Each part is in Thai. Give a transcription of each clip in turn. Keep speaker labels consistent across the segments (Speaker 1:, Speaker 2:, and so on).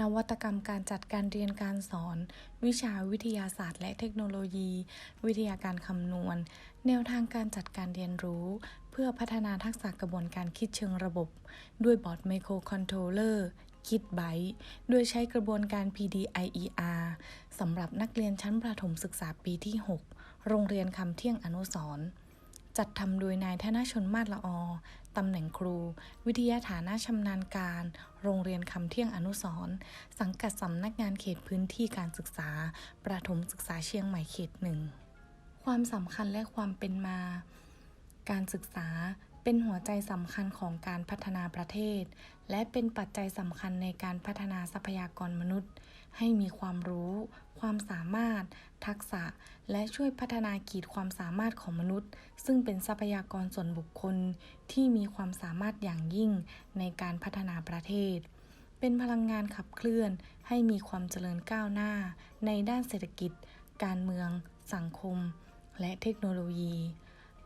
Speaker 1: นวัตกรรมการจัดการเรียนการสอน วิชาวิทยาศาสตร์ และเทคโนโลยี วิทยาการคำนวณ แนวทางการจัดการเรียนรู้ เพื่อพัฒนาทักษะกระบวนการคิดเชิงระบบ ด้วยบอร์ดไมโครคอนโทรลเลอร์คิดไบต์โดยใช้กระบวนการ PDIER สำหรับนักเรียนชั้นประถมศึกษาปีที่ 6 โรงเรียนคำเที่ยงอนุสรณ์ จัดทำโดยนายธนชนมาศละอตำแหน่งครู วิทยาฐานะชำนาญการ โรงเรียนคำเที่ยงอนุสร์สังกัดสำนักงานเขตพื้นที่การศึกษา ประถมศึกษาเชียงใหม่เขตหนึ่ง ความสำคัญและความเป็นมา การศึกษาเป็นหัวใจสำคัญของการพัฒนาประเทศ และเป็นปัจจัยสำคัญในการพัฒนาทรัพยากรมนุษย์ ให้มีความรู้ ความสามารถ ทักษะ และช่วยพัฒนาขีดความสามารถของมนุษย์ ซึ่งเป็นทรัพยากรส่วนบุคคลที่มีความสามารถอย่างยิ่งในการพัฒนาประเทศ เป็นพลังงานขับเคลื่อนให้มีความเจริญก้าวหน้า ในด้านเศรษฐกิจ การเมือง สังคม และเทคโนโลยี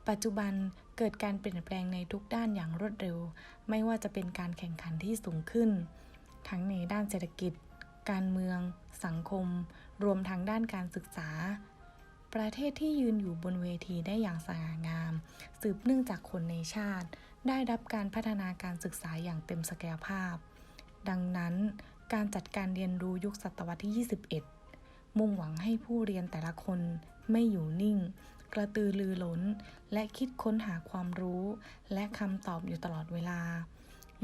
Speaker 1: ปัจจุบัน เกิดการเปลี่ยนแปลงในทุกด้านอย่างรวดเร็ว ไม่ว่าจะเป็นการแข่งขันที่สูงขึ้น ทั้งในด้านเศรษฐกิจ การเมือง สังคม รวมทั้งด้านการศึกษา ประเทศที่ยืนอยู่บนเวทีได้อย่างสง่างาม สืบเนื่องจากคนในชาติ ได้รับการพัฒนาการศึกษาอย่างเต็มศักยภาพ ดังนั้น การจัดการเรียนรู้ยุคศตวรรษที่ 21 มุ่งหวังให้ผู้เรียนแต่ละคนไม่อยู่นิ่ง กระตือรือร้น และคิดค้นหาความรู้ และคำตอบอยู่ตลอดเวลา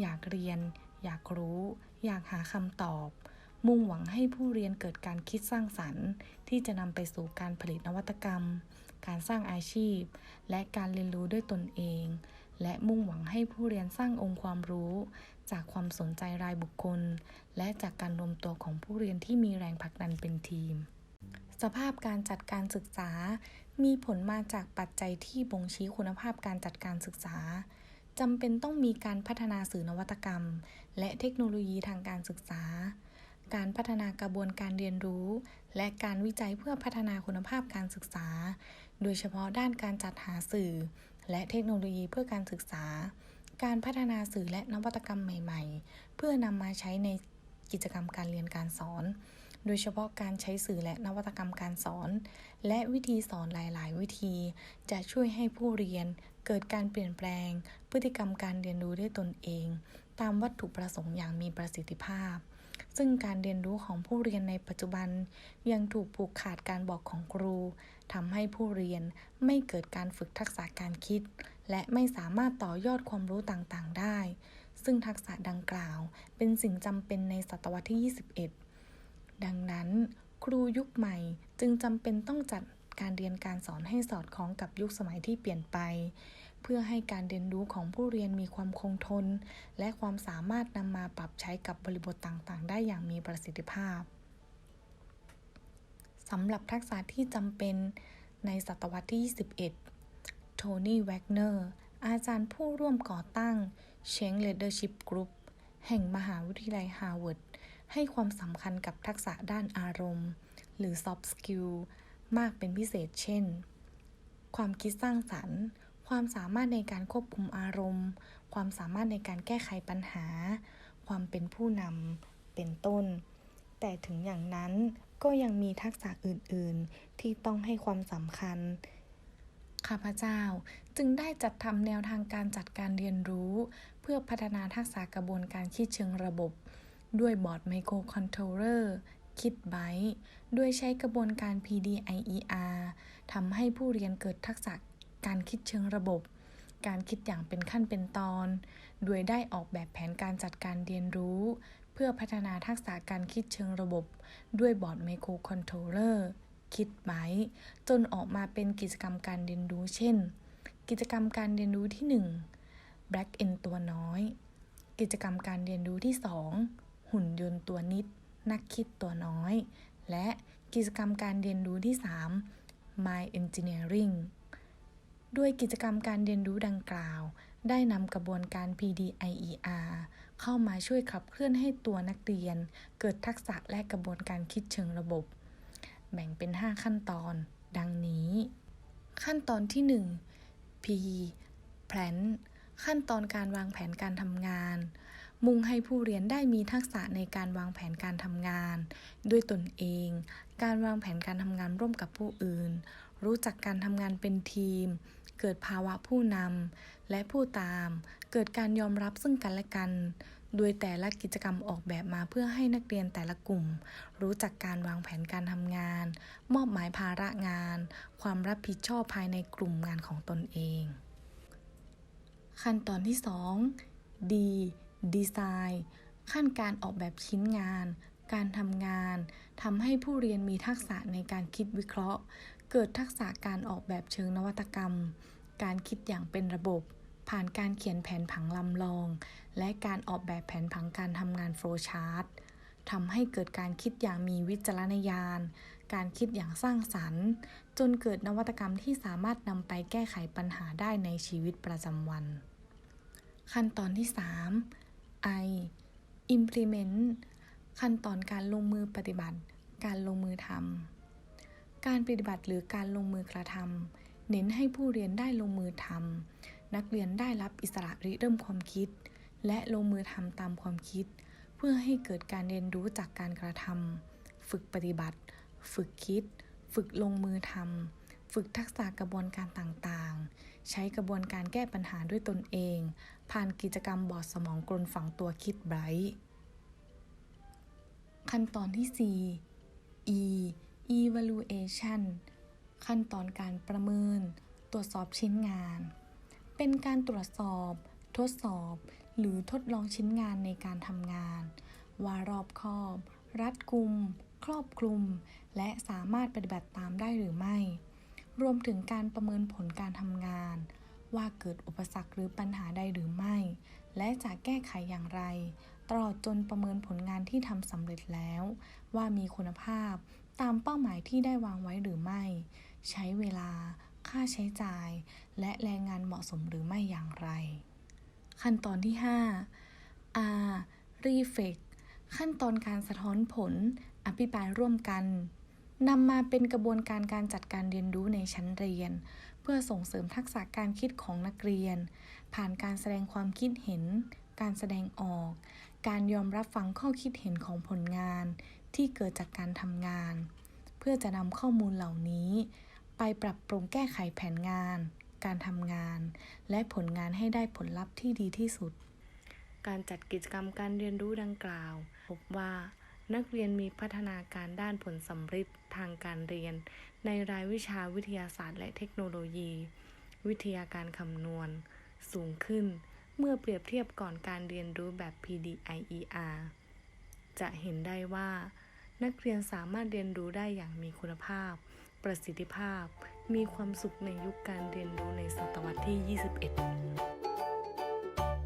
Speaker 1: อยากเรียน อยากรู้ อยากหาคำตอบ มุ่งหวังให้ผู้เรียนเกิดการคิดสร้างสรรค์ ที่จะนำไปสู่การผลิตนวัตกรรม การสร้างอาชีพ และการเรียนรู้ด้วยตนเอง และมุ่งหวังให้ผู้เรียนสร้างองค์ความรู้ จากความสนใจรายบุคคล และจากการรวมตัวของผู้เรียนที่มีแรงผลักดันเป็นทีม สภาพการจัดการศึกษา มีผลมาจากปัจจัยที่บ่งชี้คุณภาพการจัดการศึกษาจำเป็นต้องมีการพัฒนาสื่อนวัตกรรม และเทคโนโลยีทางการศึกษา การพัฒนากระบวนการเรียนรู้ และการวิจัยเพื่อพัฒนาคุณภาพการศึกษา โดยเฉพาะด้านการจัดหาสื่อ และเทคโนโลยีเพื่อการศึกษา การพัฒนาสื่อและนวัตกรรมใหม่ ๆ เพื่อนำมาใช้ในกิจกรรมการเรียนการสอน โดยเฉพาะการใช้สื่อและนวัตกรรมการสอน และวิธีสอนหลาย ๆ วิธี จะช่วยให้ผู้เรียนเกิดการเปลี่ยนแปลง พฤติกรรมการเรียนรู้ด้วยตนเอง ตามวัตถุประสงค์อย่างมีประสิทธิภาพ ซึ่งการเรียนรู้ของผู้เรียนในปัจจุบัน ยังถูกผูกขาดการบอกของครูทำให้ผู้เรียนไม่เกิดการฝึกทักษะการคิด และไม่สามารถต่อยอดความรู้ต่าง ๆ ได้ ซึ่งทักษะดังกล่าว เป็นสิ่งจำเป็นในศตวรรษที่ 21 ดังนั้น ครูยุคใหม่จึงจำเป็นต้องจัดการเรียนการสอนให้สอดคล้องกับยุคสมัยที่เปลี่ยนไป เพื่อให้การเรียนรู้ของผู้เรียนมีความคงทน และความสามารถนำมาปรับใช้กับบริบทต่างๆ ได้อย่างมีประสิทธิภาพสำหรับทักษะที่จำเป็นในศตวรรษที่ 21 โทนี่ แวกเนอร์ อาจารย์ผู้ร่วมก่อตั้งเชงเลดเดอร์ชิพกรุ๊ปแห่งมหาวิทยาลัยฮาร์วาร์ด ให้ความสำคัญกับทักษะด้านอารมณ์ หรือ soft skill มากเป็นพิเศษเช่น ความคิดสร้างสรรค์ ความสามารถในการควบคุมอารมณ์ ความสามารถในการแก้ไขปัญหา ความเป็นผู้นำ เป็นต้น แต่ถึงอย่างนั้นก็ยังมีทักษะอื่น ๆ ที่ต้องให้ความสำคัญข้าพเจ้าจึงได้จัดทำแนวทางการจัดการเรียนรู้ เพื่อพัฒนาทักษะกระบวนการคิดเชิงระบบ ด้วยบอร์ดไมโครคอนโทรลเลอร์คิดไบต์ด้วยใช้กระบวนการ PDIER ทำให้ผู้เรียนเกิดทักษะการคิดเชิงระบบ การคิดอย่างเป็นขั้นเป็นตอน โดยได้ออกแบบแผนการจัดการเรียนรู้ เพื่อพัฒนาทักษะการคิดเชิงระบบ ด้วยบอร์ดไมโครคอนโทรเลอร์คิดไบต์จนออกมาเป็นกิจกรรมการเรียนรู้เช่น กิจกรรมการเรียนรู้ที่ 1 Black N ตัวน้อย กิจกรรมการเรียนรู้ที่ 2 หุ่นยนต์ตัวนิด นักคิดตัวน้อย และกิจกรรมการเรียนรู้ที่ 3 My Engineering ด้วยกิจกรรมการเรียนรู้ดังกล่าว ได้นำกระบวนการ PDIER เข้ามาช่วยขับเคลื่อนให้ตัวนักเรียน เกิดทักษะและกระบวนการคิดเชิงระบบ แบ่งเป็น 5 ขั้นตอน ดังนี้ ขั้นตอนที่ 1 P Plan ขั้นตอนการวางแผนการทำงาน มุ่งให้ผู้เรียนได้มีทักษะในการวางแผนการทำงาน ด้วยตนเอง การวางแผนการทำงานร่วมกับผู้อื่น รู้จักการทำงานเป็นทีม เกิดภาวะผู้นำและผู้ตาม เกิดการยอมรับซึ่งกันและกัน โดยแต่ละกิจกรรมออกแบบมาเพื่อให้นักเรียนแต่ละกลุ่ม รู้จักการวางแผนการทำงาน มอบหมายภาระงาน ความรับผิดชอบภายในกลุ่มงานของตนเอง ขั้นตอนที่ 2 D Design ขั้นการออกแบบชิ้นงาน การทำงานทำให้ผู้เรียนมีทักษะในการคิดวิเคราะห์ เกิดทักษะการออกแบบเชิงนวัตกรรม การคิดอย่างเป็นระบบ ผ่านการเขียนแผนผังลำลอง และการออกแบบแผนผังการทำงานโฟล์ชาร์ตทำให้เกิดการคิดอย่างมีวิจารณญาณ การคิดอย่างสร้างสรรค์ จนเกิดนวัตกรรมที่สามารถนำไปแก้ไขปัญหาได้ในชีวิตประจำวัน ขั้นตอนที่ 3 I implement ขั้นตอนการลงมือปฏิบัติ การลงมือทำ การปฏิบัติหรือการลงมือกระทำ เน้นให้ผู้เรียนได้ลงมือทำ นักเรียนได้รับอิสระริเริ่มความคิด และลงมือทำตามความคิด เพื่อให้เกิดการเรียนรู้จากการกระทำ ฝึกปฏิบัติ ฝึกคิด ฝึกลงมือทำ ฝึกทักษะกระบวนการต่างๆ ใช้กระบวนการแก้ปัญหาด้วยตนเอง ผ่านกิจกรรมบอดสมองกลนฝังตัวคิดไบรท์ขั้นตอนที่ 4 E evaluation ขั้นตอนการประเมิน ตรวจสอบชิ้นงาน เป็นการตรวจสอบ ทดสอบ หรือทดลองชิ้นงานในการทำงาน ว่ารอบคอบ รัดกุม ครอบคลุม และสามารถปฏิบัติตามได้หรือไม่ รวมถึงการประเมินผลการทำงาน ว่าเกิดอุปสรรคหรือปัญหาใดหรือไม่ และจะแก้ไขอย่างไร ตลอดจนประเมินผลงานที่ทำสำเร็จแล้ว ว่ามีคุณภาพตามเป้าหมายที่ได้วางไว้หรือไม่ ใช้เวลา ค่าใช้จ่าย และแรงงานเหมาะสมหรือไม่อย่างไร ขั้นตอนที่ 5 R Reflect ขั้นตอนการสะท้อนผล อภิปรายร่วมกัน นำมาเป็นกระบวนการการจัดการเรียนรู้ในชั้นเรียน เพื่อส่งเสริมทักษะการคิดของนักเรียน ผ่านการแสดงความคิดเห็น การแสดงออก การยอมรับฟังข้อคิดเห็นของผลงาน ที่เกิดจากการทำงาน เพื่อจะนำข้อมูลเหล่านี้ ไปปรับปรุงแก้ไขแผนงาน การทำงาน และผลงานให้ได้ผลลัพธ์ที่ดีที่สุด การจัดกิจกรรมการเรียนรู้ดังกล่าว พบว่า นักเรียนมีพัฒนาการด้านผลสำเร็จทางการเรียน ในรายวิชาวิทยาศาสตร์และเทคโนโลยี วิทยาการคำนวณ สูงขึ้น เมื่อเปรียบเทียบก่อนการเรียนรู้แบบ PDIER จะเห็นได้ว่า นักเรียนสามารถเรียนรู้ได้อย่างมีคุณภาพ ประสิทธิภาพ มีความสุขในยุคการเรียนรู้ในศตวรรษที่ 21